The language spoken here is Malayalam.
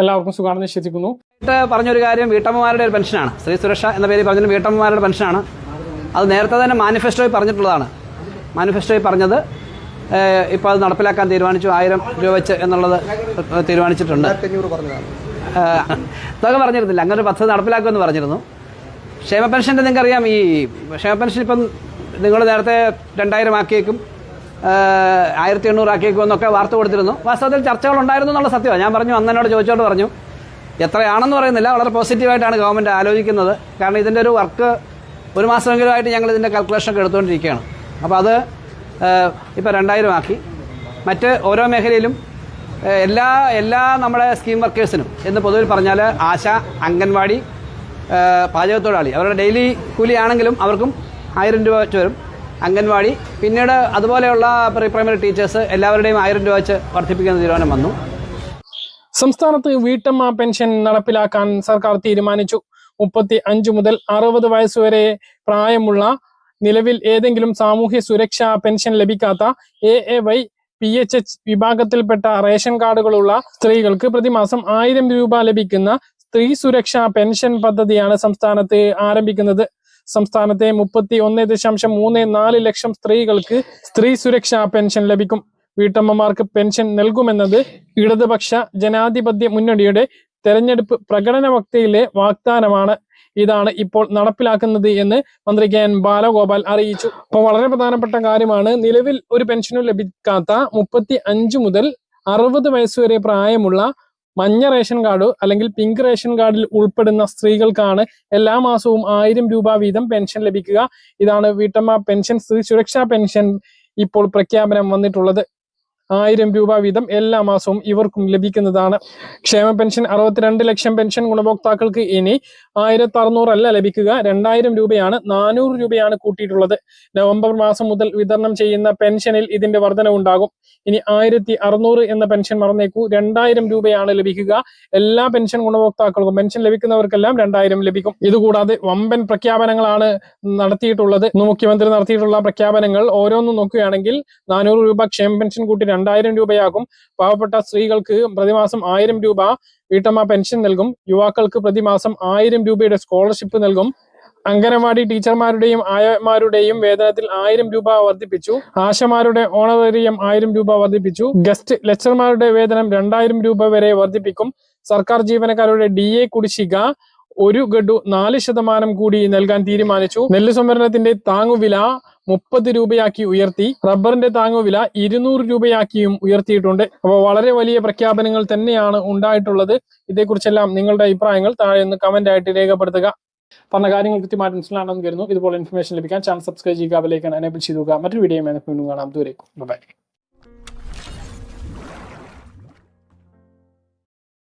എല്ലാവർക്കും സുഖമാണെന്ന് വിശ്വസിക്കുന്നു. പറഞ്ഞൊരു കാര്യം. വീട്ടമ്മമാരുടെ ഒരു പെൻഷനാണ്. സ്ത്രീ സുരക്ഷ എന്ന പേരിൽ പറഞ്ഞ വീട്ടമ്മമാരുടെ പെൻഷനാണ്. അത് നേരത്തെ തന്നെ മാനിഫെസ്റ്റോയിൽ പറഞ്ഞിട്ടുള്ളതാണ്. മാനിഫെസ്റ്റോയിൽ പറഞ്ഞത് ഇപ്പോൾ അത് നടപ്പിലാക്കാൻ തീരുമാനിച്ചു. ആയിരം രൂപ വെച്ച് എന്നുള്ളത് തീരുമാനിച്ചിട്ടുണ്ട്. തുക പറഞ്ഞിരുന്നില്ല. അങ്ങനെ ഒരു പദ്ധതി നടപ്പിലാക്കുമെന്ന് പറഞ്ഞിരുന്നു. ക്ഷേമ പെൻഷന്റെ നിങ്ങൾക്കറിയാം ഈ ക്ഷേമ പെൻഷൻ ഇപ്പം നിങ്ങൾ നേരത്തെ രണ്ടായിരം ആക്കിയേക്കും. ആയിരത്തി എണ്ണൂറ് ആക്കിയേക്കും എന്നൊക്കെ വാർത്ത കൊടുത്തിരുന്നു. വാസ്തവത്തിൽ ചർച്ചകൾ ഉണ്ടായിരുന്നു എന്നുള്ള സത്യമാണ്. ഞാൻ പറഞ്ഞു അന്ന് എന്നോട് ചോദിച്ചോണ്ട് പറഞ്ഞു എത്രയാണെന്ന് പറയുന്നില്ല വളരെ പോസിറ്റീവായിട്ടാണ് ഗവൺമെന്റ് ആലോചിക്കുന്നത്. കാരണം ഇതിന്റെ ഒരു വർക്ക് ഒരു മാസമെങ്കിലുമായിട്ട് ഞങ്ങൾ ഇതിന്റെ കാൽക്കുലേഷൻ ഒക്കെ എടുത്തുകൊണ്ടിരിക്കുകയാണ്. അപ്പോൾ അത് ഇപ്പോൾ രണ്ടായിരം ആക്കി. മറ്റ് ഓരോ മേഖലയിലും എല്ലാ എല്ലാ നമ്മുടെ സ്കീം വർക്കേഴ്സിനും എന്ന് പൊതുവിൽ പറഞ്ഞാൽ ആശ അംഗൻവാടി പാചകത്തൊഴിലാളി അവരുടെ ഡെയിലി കൂലിയാണെങ്കിലും അവർക്കും ആയിരം രൂപ വെച്ച് വരും. അംഗൻവാടി. പിന്നീട് അതുപോലെയുള്ള പ്രീ പ്രൈമറി ടീച്ചേഴ്സ് എല്ലാവരുടെയും ആയിരം രൂപ വെച്ച് വർദ്ധിപ്പിക്കുന്ന തീരുമാനം വന്നു. സംസ്ഥാനത്ത് വീട്ടമ്മ പെൻഷൻ നടപ്പിലാക്കാൻ സർക്കാർ തീരുമാനിച്ചു. മുപ്പത്തി അഞ്ച് മുതൽ അറുപത് വയസ്സുവരെ പ്രായമുള്ള നിലവിൽ ഏതെങ്കിലും സാമൂഹ്യ സുരക്ഷാ പെൻഷൻ ലഭിക്കാത്ത A A Y P H H വിഭാഗത്തിൽപ്പെട്ട റേഷൻ കാർഡുകളുള്ള സ്ത്രീകൾക്ക് പ്രതിമാസം ആയിരം രൂപ ലഭിക്കുന്ന സ്ത്രീ സുരക്ഷാ പെൻഷൻ പദ്ധതിയാണ് സംസ്ഥാനത്ത് ആരംഭിക്കുന്നത്. സംസ്ഥാനത്തെ മുപ്പത്തി ഒന്ന് ദശാംശം മൂന്ന് നാല് ലക്ഷം സ്ത്രീകൾക്ക് സ്ത്രീ സുരക്ഷാ പെൻഷൻ ലഭിക്കും. വീട്ടമ്മമാർക്ക് പെൻഷൻ നൽകുമെന്നത് ഇടതുപക്ഷ ജനാധിപത്യ മുന്നണിയുടെ തെരഞ്ഞെടുപ്പ് പ്രകടന വക്തയിലെ വാഗ്ദാനമാണ്. ഇതാണ് ഇപ്പോൾ നടപ്പിലാക്കുന്നത് എന്ന് മന്ത്രി കെ എൻ ബാലഗോപാൽ അറിയിച്ചു. അപ്പോൾ വളരെ പ്രധാനപ്പെട്ട കാര്യമാണ് നിലവിൽ ഒരു പെൻഷനും ലഭിക്കാത്ത മുപ്പത്തി അഞ്ച് മുതൽ അറുപത് വയസ്സുവരെ പ്രായമുള്ള മഞ്ഞ റേഷൻ കാർഡ് അല്ലെങ്കിൽ പിങ്ക് റേഷൻ കാർഡിൽ ഉൾപ്പെടുന്ന സ്ത്രീകൾക്കാണ് എല്ലാ മാസവും ആയിരം രൂപ വീതം പെൻഷൻ ലഭിക്കുക. ഇതാണ് വീട്ടമ്മ പെൻഷൻ സ്ത്രീ സുരക്ഷാ പെൻഷൻ ഇപ്പോൾ പ്രഖ്യാപനം വന്നിട്ടുള്ളത്. ആയിരം രൂപ വീതം എല്ലാ മാസവും ഇവർക്കും ലഭിക്കുന്നതാണ്. ക്ഷേമ പെൻഷൻ അറുപത്തിരണ്ട് ലക്ഷം പെൻഷൻ ഗുണഭോക്താക്കൾക്ക് ഇനി ആയിരത്തി അറുന്നൂറല്ല ലഭിക്കുക. രണ്ടായിരം രൂപയാണ് നാനൂറ് രൂപയാണ് കൂട്ടിയിട്ടുള്ളത്. നവംബർ മാസം മുതൽ വിതരണം ചെയ്യുന്ന പെൻഷനിൽ ഇതിന്റെ വർധനവുണ്ടാകും ഇനി ആയിരത്തി അറുന്നൂറ് എന്ന പെൻഷൻ മറന്നേക്കൂ. രണ്ടായിരം രൂപയാണ് ലഭിക്കുക. എല്ലാ പെൻഷൻ ഗുണഭോക്താക്കൾക്കും പെൻഷൻ ലഭിക്കുന്നവർക്കെല്ലാം രണ്ടായിരം ലഭിക്കും. ഇതുകൂടാതെ വമ്പൻ പ്രഖ്യാപനങ്ങളാണ് നടത്തിയിട്ടുള്ളത്. മുഖ്യമന്ത്രി നടത്തിയിട്ടുള്ള പ്രഖ്യാപനങ്ങൾ ഓരോന്നും നോക്കുകയാണെങ്കിൽ നാനൂറ് രൂപ ക്ഷേമ പെൻഷൻ കൂട്ടി രണ്ടായിരം രൂപയാകും. പാവപ്പെട്ട സ്ത്രീകൾക്ക് പ്രതിമാസം ആയിരം രൂപ വീട്ടമ്മ പെൻഷൻ നൽകും. യുവാക്കൾക്ക് പ്രതിമാസം ആയിരം രൂപയുടെ സ്കോളർഷിപ്പ് നൽകും. അംഗനവാടി ടീച്ചർമാരുടെയും ആയമാരുടെയും വേതനത്തിൽ ആയിരം രൂപ വർദ്ധിപ്പിച്ചു. ആശമാരുടെ ഓണറേറിയം ആയിരം രൂപ വർദ്ധിപ്പിച്ചു. ഗസ്റ്റ് ലെക്ചർമാരുടെ വേതനം രണ്ടായിരം രൂപ വരെ വർദ്ധിപ്പിക്കും. സർക്കാർ ജീവനക്കാരുടെ ഡി എ കുടിശ്ശിക ഒരു ഗഡു നാല് ശതമാനം കൂടി നൽകാൻ തീരുമാനിച്ചു. നെല്ല് സംഭരണത്തിന്റെ താങ്ങുവില മുപ്പത് രൂപയാക്കി ഉയർത്തി. റബ്ബറിന്റെ താങ്ങുവില ഇരുന്നൂറ് രൂപയാക്കിയും ഉയർത്തിയിട്ടുണ്ട്. അപ്പോൾ വളരെ വലിയ പ്രഖ്യാപനങ്ങൾ തന്നെയാണ് ഉണ്ടായിട്ടുള്ളത്. ഇതേക്കുറിച്ചെല്ലാം നിങ്ങളുടെ അഭിപ്രായങ്ങൾ താഴെ ഒന്ന് കമന്റ് ആയിട്ട് രേഖപ്പെടുത്തുക. പറഞ്ഞ കാര്യങ്ങൾ കൃത്യമായിട്ട് മനസ്സിലാണെന്ന് കരുതുന്നു. ഇതുപോലെ ഇൻഫർമേഷൻ ലഭിക്കാൻ ചാനൽ സബ്സ്ക്രൈബ് ചെയ്യുക ബെലൈക്കൺ എനേബിൾ ചെയ്യുക. മറ്റൊരു വീഡിയോ കാണാം. ദൂരേക്കും ബൈ